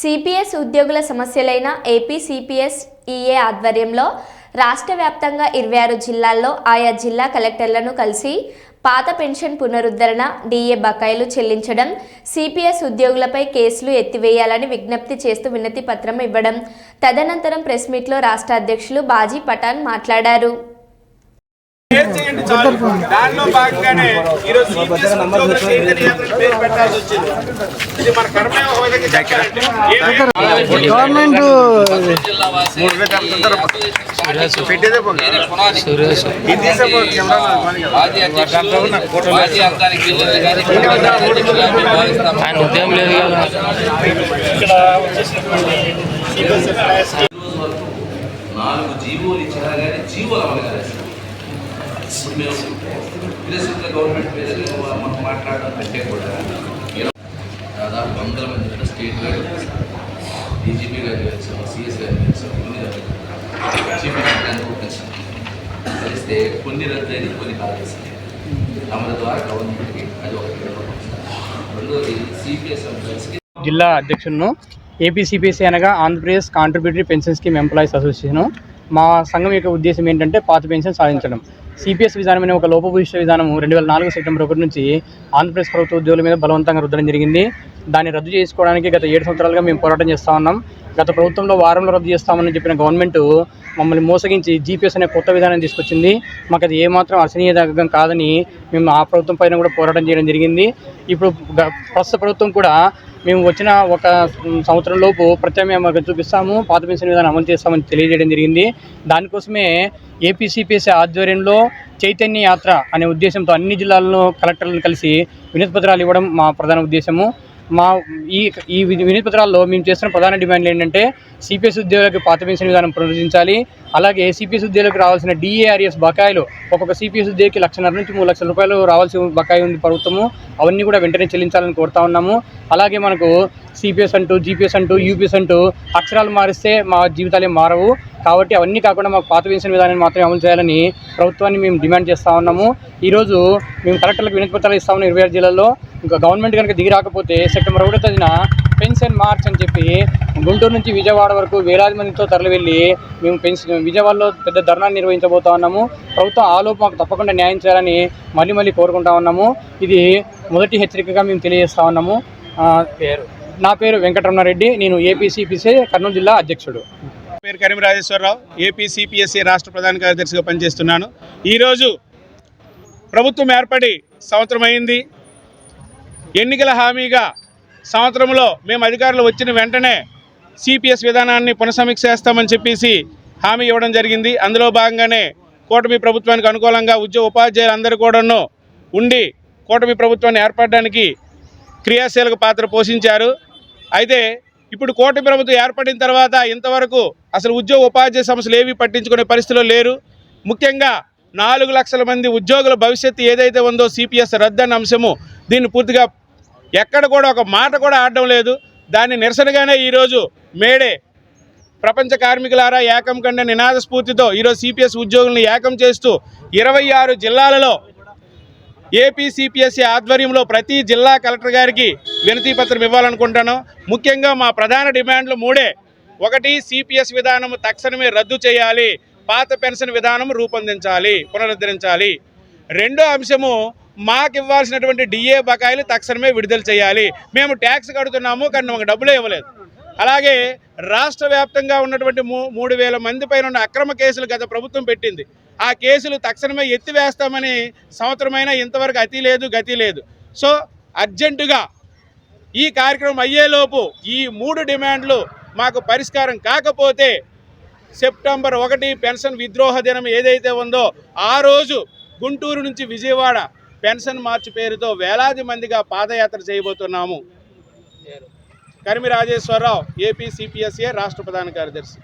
CPS ఉద్యోగుల సమస్యలైన AP CPS EA ఆధ్వర్యంలో రాష్ట్ర వ్యాప్తంగా ఇరవై ఆరు జిల్లాల్లో ఆయా జిల్లా కలెక్టర్లను కలిసి పాత పెన్షన్ పునరుద్ధరణ డిఏ బకాయిలు చెల్లించడం సిపిఎస్ ఉద్యోగులపై కేసులు ఎత్తివేయాలని విజ్ఞప్తి చేస్తూ వినతి పత్రం ఇవ్వడం. తదనంతరం ప్రెస్ మీట్లో రాష్ట్ర అధ్యక్షులు బాజీ పఠాన్ మాట్లాడారు. చేయండి చాలు. దానిలో భాగంగానే ఈరోజు సిపిఎస్ ఉద్యోగుల చైతన్య యాత్రకు పేరు పెట్టాల్సి వచ్చింది. ఇది మన కర్మ ఒక విధంగా చెప్పాలంటే ఏమైనా గవర్నమెంట్ ఆయన ఉద్యమం లేదు కదా. నాలుగు జీవోలు ఇచ్చినా కానీ జీవోలు అమలు కాలేదు. ఇప్పుడు మేము విదేశీయుల గవర్నమెంట్ మీద మనం మాట్లాడడం కంటే కూడా దాదాపు వందల మంది కూడా స్టేట్ గారు డీజీపీ గారు కలిసాం సిఎస్ గారు కలిసాం కొన్ని గారు చీఫ్ మినిస్టర్ కలిసాం కలిస్తే కొన్ని రద్దయింది కొన్ని కాలేసాయి అమలు ద్వారా గవర్నమెంట్కి అది ఒకటి రెండోది సిపిఎస్ ఎంప్లాయీస్కి జిల్లా అధ్యక్షులను ఏపీసీపీసీ అనగా Andhra Pradesh contributory pension scheme employees association మా సంఘం యొక్క ఉద్దేశం ఏంటంటే పాత పెన్షన్ సాధించడం. సిపిఎస్ విధానం అనే ఒక లోపభూయిష్ట విధానం రెండు వేల నాలుగు సెప్టెంబర్ ఒకటి నుంచి ఆంధ్రప్రదేశ్ ప్రభుత్వ ఉద్యోగుల మీద బలవంతంగా రుద్దడం జరిగింది. దాన్ని రద్దు చేసుకోవడానికి గత ఏడు సంవత్సరాలుగా మేము పోరాటం చేస్తూ ఉన్నాం. గత ప్రభుత్వంలో వారంలో రద్దు చేస్తామని చెప్పిన గవర్నమెంట్ మమ్మల్ని మోసగించి జీపీఎస్ అనే కొత్త విధానం తీసుకొచ్చింది. మాకు అది ఏమాత్రం అసనీయదగ్గం కాదని మేము ఆ ప్రభుత్వం పైన కూడా పోరాటం చేయడం జరిగింది. ఇప్పుడు గ- ప్రస్తుత ప్రభుత్వం కూడా మేము వచ్చిన ఒక సంవత్సరం లోపు ప్రత్యామ్నాయం మాకు చూపిస్తాము. పాత పెన్షన్ విధానం అమలు చేస్తామని తెలియజేయడం జరిగింది. దానికోసమే ఏపీసీపీఎస్సీ ఆధ్వర్యంలో చైతన్య యాత్ర అనే ఉద్దేశంతో అన్ని జిల్లాల్లో కలెక్టర్లను కలిసి వినతిపత్రాలు ఇవ్వడం మా ప్రధాన ఉద్దేశము. మా ఈ ఈ వినతి పత్రాల్లో మేము చేస్తున్న ప్రధాన డిమాండ్లు ఏంటంటే సిపిఎస్ ఉద్యోగులకు పాత పెన్షన్ విధానం పునరుద్ధరించాలి. అలాగే సిపిఎస్ ఉద్యోగులకు రావాల్సిన డిఏఆర్ఎస్ బకాయిలు ఒక్కొక్క సిపిఎస్ ఉద్యోగికి లక్షన్నర నుంచి మూడు లక్షల రూపాయలు రావాల్సి బకాయి ఉంది ప్రభుత్వము. అవన్నీ కూడా వెంటనే చెల్లించాలని కోరుతా ఉన్నాము. అలాగే మనకు సిపిఎస్ అంటూ జీపీఎస్ అంటూ యూపీఎస్ అంటూ అక్షరాలు మారిస్తే మా జీవితాలే మారవు. కాబట్టి అవన్నీ కాకుండా మాకు పాత పెన్షన్ విధానాన్ని మాత్రమే అమలు చేయాలని ప్రభుత్వాన్ని మేము డిమాండ్ చేస్తూ ఉన్నాము. ఈరోజు మేము కలెక్టర్లకు వినతి పత్రాలు ఇస్తా ఉన్నాం ఇరవై ఆరు జిల్లాల్లో ఇంకా గవర్నమెంట్ కనుక దిగి రాకపోతే సెప్టెంబర్ ఒకటో తేదీన పెన్షన్ మార్చ్ అని చెప్పి గుంటూరు నుంచి విజయవాడ వరకు వేలాది మందితో తరలి వెళ్ళి మేము పెన్షన్ విజయవాడలో పెద్ద ధర్నా నిర్వహించబోతా ఉన్నాము. ప్రభుత్వం ఆలోపు మాకు తప్పకుండా న్యాయం చేయాలని మళ్ళీ మళ్ళీ కోరుకుంటా ఉన్నాము. ఇది మొదటి హెచ్చరికగా మేము తెలియజేస్తా ఉన్నాము. పేరు. నా పేరు వెంకటరమణారెడ్డి. నేను ఏపీసీపీసీ కర్నూలు జిల్లా అధ్యక్షుడు. పేరు కరీం రాజేశ్వరరావు ఏపీసీపీఎస్సీ రాష్ట్ర ప్రధాన కార్యదర్శిగా పనిచేస్తున్నాను. ఈరోజు ప్రభుత్వం ఏర్పడి సంవత్సరం అయింది. ఎన్నికల హామీగా సంవత్సరంలో మేము అధికారులు వచ్చిన వెంటనే సిపిఎస్ విధానాన్ని పునఃసమీక్ష చేస్తామని చెప్పేసి హామీ ఇవ్వడం జరిగింది. అందులో భాగంగానే కూటమి ప్రభుత్వానికి అనుకూలంగా ఉద్యోగ ఉపాధ్యాయులందరూ కూడాను ఉండి కూటమి ప్రభుత్వాన్ని ఏర్పడడానికి క్రియాశీలక పాత్ర పోషించారు. అయితే ఇప్పుడు కూటమి ప్రభుత్వం ఏర్పడిన తర్వాత ఇంతవరకు అసలు ఉద్యోగ ఉపాధ్యాయ సమస్యలు ఏవి పట్టించుకునే పరిస్థితిలో లేరు. ముఖ్యంగా నాలుగు లక్షల మంది ఉద్యోగుల భవిష్యత్తు ఏదైతే ఉందో సిపిఎస్ రద్దన్న అంశము దీన్ని పూర్తిగా ఎక్కడ కూడా ఒక మాట కూడా ఆడడం లేదు. దాన్ని నిరసనగానే ఈరోజు మేడే ప్రపంచ కార్మికులారా ఏకం కంటే నినాద స్ఫూర్తితో ఈరోజు సిపిఎస్ ఉద్యోగులను ఏకం చేస్తూ ఇరవై ఆరు జిల్లాలలో ఏపీ సిపిఎస్సి ఆధ్వర్యంలో ప్రతి జిల్లా కలెక్టర్ గారికి వినతి పత్రం ఇవ్వాలనుకుంటాను ముఖ్యంగా మా ప్రధాన డిమాండ్లు మూడే. ఒకటి సిపిఎస్ విధానం తక్షణమే రద్దు చేయాలి. పాత పెన్షన్ విధానం రూపొందించాలి పునరుద్ధరించాలి. రెండో అంశము మాకు ఇవ్వాల్సినటువంటి డిఏ బకాయిలు తక్షణమే విడుదల చేయాలి. మేము ట్యాక్స్ కడుతున్నాము కానీ మాకు డబ్బులే ఇవ్వలేదు. అలాగే రాష్ట్ర వ్యాప్తంగా ఉన్నటువంటి మూ మూడు వేల మంది పైన ఉన్న అక్రమ కేసులు గత ప్రభుత్వం పెట్టింది. ఆ కేసులు తక్షణమే ఎత్తివేస్తామని సంవత్సరమైన ఇంతవరకు అతి లేదు గతి లేదు. సో అర్జెంటుగా ఈ కార్యక్రమం అయ్యేలోపు ఈ మూడు డిమాండ్లు మాకు పరిష్కారం కాకపోతే సెప్టెంబర్ ఒకటి పెన్షన్ విద్రోహ దినం ఏదైతే ఉందో ఆ రోజు గుంటూరు నుంచి విజయవాడ పెన్షన్ మార్చి పేరుతో వేలాది మందిగా పాదయాత్ర చేయబోతున్నాము. కరిమి రాజేశ్వరరావు ఏపీ సిపిఎస్ఏ రాష్ట్ర ప్రధాన కార్యదర్శి.